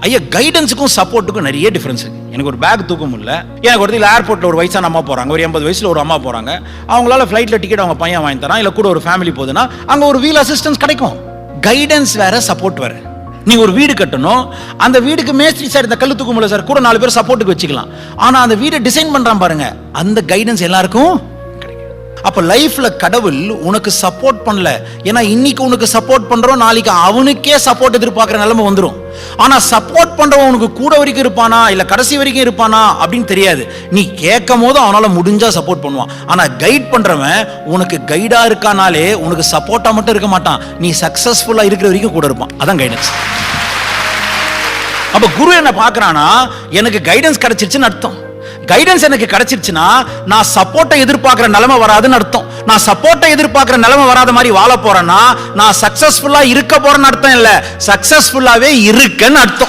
ஐயா கைடன்ஸுக்கும் சப்போர்ட்டுக்கும் நிறைய டிஃப்ரென்ஸ் இருக்கு எனக்கு ஒரு பேக் தூக்க முடியல எனக்கு ஒரு ஏர்போர்ட்டில் ஒரு வயசான அம்மா போகிறாங்க ஒரு எண்பது வயசில் ஒரு அம்மா போகிறாங்க அவங்களால ஃப்ளைட்டில் டிக்கெட் அவங்க பையன் வாங்கி தரான். இல்லை கூட ஒரு ஃபேமிலி போகுதுன்னா அங்கே ஒரு வீல் அசிஸ்டன்ஸ் கிடைக்கும். கைடன்ஸ் வேற சப்போர்ட் வேற. நீ ஒரு வீடு கட்டணும். அந்த வீடுக்கு மேஸ்திரி சார் இந்த கல்லு தூக்க முடியல சார் கூட நாலு பேர் சப்போர்ட்டுக்கு வச்சுக்கலாம். ஆனா அந்த வீடை டிசைன் பண்றான் பாருங்க. அந்த கைடன்ஸ் எல்லாருக்கும் அப்ப லைஃப்ல கடவுள் உனக்கு சப்போர்ட் பண்ணல. ஏன்னா இன்னைக்கு உனக்கு சப்போர்ட் பண்றோம் நாளைக்கு அவனுக்கே சப்போர்ட் எதிர்பார்க்குற நிலைமை வந்துடும் ஆனா சப்போர்ட் பண்றவன் உனக்கு கூட வரைக்கும் இருப்பானா? இல்ல கடைசி வரைக்கும் இருப்பானா? அப்படின்னு தெரியாது. நீ கேட்கும் போது அவனால முடிஞ்சா சப்போர்ட் பண்ணுவான். ஆனா கைட் பண்றவன் உனக்கு கைடா இருக்கானாலே உனக்கு சப்போர்ட்டா மட்டும் இருக்க மாட்டான். நீ சக்சஸ்ஃபுல்லா இருக்கிற வரைக்கும் கூட இருப்பான். அதான் கைடன்ஸ் அப்ப குரு என்ன பார்க்கறானா எனக்கு கைடன்ஸ் கிடைச்சிருச்சுன்னு அர்த்தம். கைடன்ஸ் எனக்கு கிடைச்சிருச்சுன்னா நான் சப்போர்ட்டை எதிர்பார்க்குற நிலைமை வராதுன்னு அர்த்தம். நான் சப்போர்ட்டை எதிர்பார்க்குற நிலைமை வராத மாதிரி வாழ போறேன்னா நான் சக்சஸ்ஃபுல்லா இருக்க போறேன்னு அர்த்தம் இல்ல. சக்சஸ்ஃபுல்லாவே இருக்கேன்னு அர்த்தம்.